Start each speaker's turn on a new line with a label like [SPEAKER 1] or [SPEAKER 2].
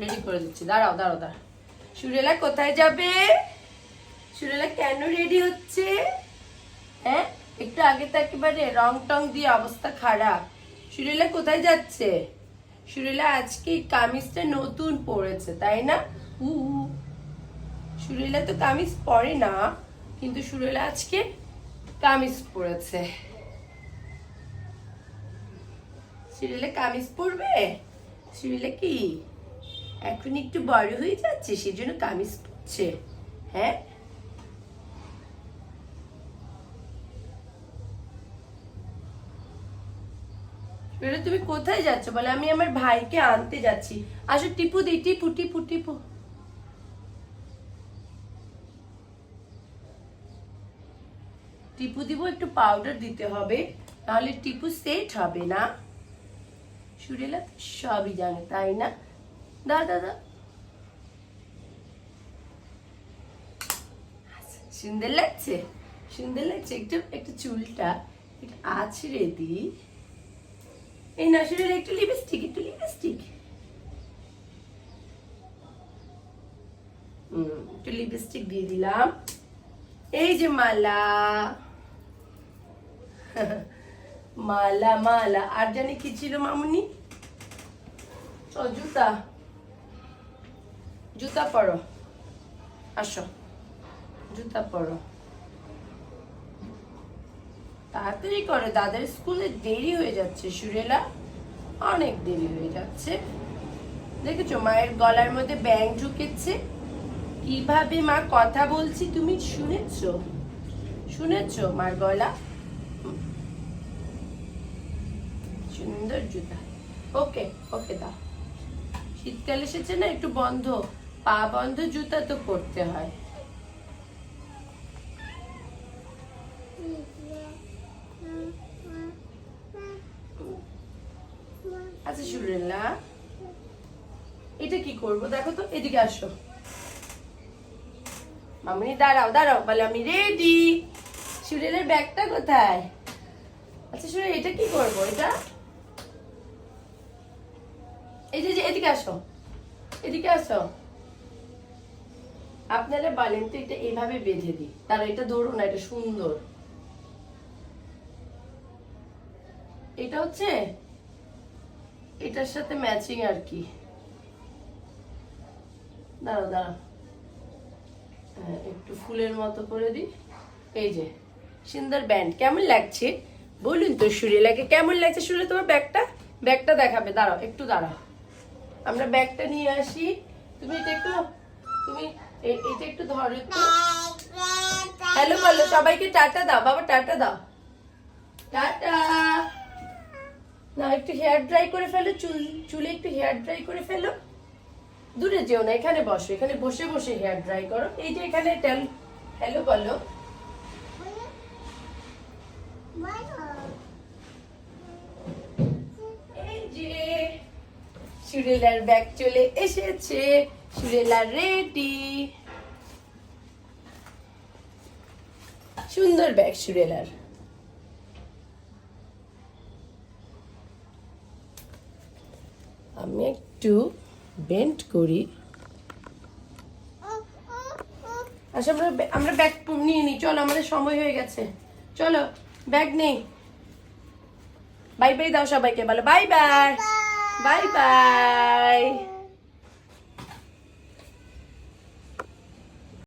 [SPEAKER 1] Ready করে দিচ্ছি। দাঁড়াও দাঁড়াও দাঁড়াও। সুরেলা কোথায় যাবে? সুরেলা কেন রেডি হচ্ছে? হ্যাঁ? একটু আগে তো একেবারে রং টং দিয়ে অবস্থা খারাপ। সুরেলা কোথায় যাচ্ছে? সুরেলা আজকে কামিজটা নতুন পরেছে, তাই না? উ। সুরেলা তো কামিজ পরে না, কিন্তু সুরেলা আজকে কামিজ পরেছে। সুরেলা কামিজ পরবে? সুরেলা কি? এখন একটু বড় হয়ে যাচ্ছে, সেজন্য কামিজ পরছে। হ্যাঁ? তুমি কোথায় যাচ্ছ? বলে, আমি আমার ভাইকে আনতে যাচ্ছি। আসো, টিপু দি, টিপু টিপু টিপু। টিপু দিব, একটু পাউডার দিতে হবে, নাহলে টিপু সেট হবে না। সুরেলা সবই জানে, তাই না? দা দাদা সুন্দর লাগছে? সুন্দর লাগছে একটু একটু চুলটা একটু আছড়ে এই না একটু লিপস্টিক একটু লিপস্টিক একটু লিপস্টিক দিয়ে দিলাম। এই যে মালা। মালা মালা। আর জানি কি ছিল মামুনি? জুতা জুতা পরো। আসো। জুতা পরো। তাড়াতাড়ি করো, দাদার স্কুলে দেরি হয়ে যাচ্ছে সুরেলা। অনেক দেরি হয়ে যাচ্ছে। দেখেছ, মায়ের গলার মধ্যে ব্যাং ঢুকেছে। কীভাবে মা কথা বলছি তুমি শুনেছো? শুনেছো মার গলা? সুন্দর জুতা। ওকে ওকে দাও। শীতকাল এসেছে না, একটু বন্ধ। পা বন্ধ, জুতা তো পরতে হয়। আচ্ছা সুরেলা এটা কি করব? দেখো তো, এদিকে আসো। মামনি, দাঁড়াও দাঁড়াও, বলে আমি রেডি সুরেলের ব্যাগটা কোথায়? আচ্ছা সুরেল এটা কি করব? এটা? এই যে, এদিকে আসো। এদিকে আসো। আপনারা বলেন তো এটা এইভাবে বেঁধে দিই। তারা এটা ধরো না এটা সুন্দর। এটা হচ্ছে এটার সাথে ম্যাচিং আর কি। দাঁড়া দাঁড়াও। হ্যাঁ, একটু ফুলের মতো করে দিই। এই যে সুন্দর ব্যান্ড কেমন লাগছে? বলুন তো সুরেলাকে কেমন লাগছে সুরে তোমার ব্যাগটা? ব্যাগটা দেখাবে দাঁড়াও একটু দাঁড়াও। আমরা ব্যাগটা নিয়ে আসি। তুমি এটা একটু তুমি এ- এটা একটু ধরো একটু। হ্যালো বলো সবাইকে টাটা দাও। বাবা, টাটা দাও। টাটা। না, একটু হেয়ার ড্রাই করে ফেলো, চুল, চুলে একটু হেয়ার ড্রাই করে ফেলো। দূরে যেও না, এখানে বসো, এখানে বসে বসে হেয়ার ড্রাই করো। এই যে এখানে টেল হ্যালো বলো। এই যে সুরেলার ব্যাগ চলে এসেছে। সুরেলা রেডি সুন্দর ব্যাগ সুরেলার আমি একটু বেন্ট করি। আচ্ছা আমরা আমরা ব্যাগ নিয়ে নিই চলো আমাদের সময় হয়ে গেছে। চলো ব্যাগ নেই। বাই বাই দাও সবাইকে বলো বাই বাই বাই বাই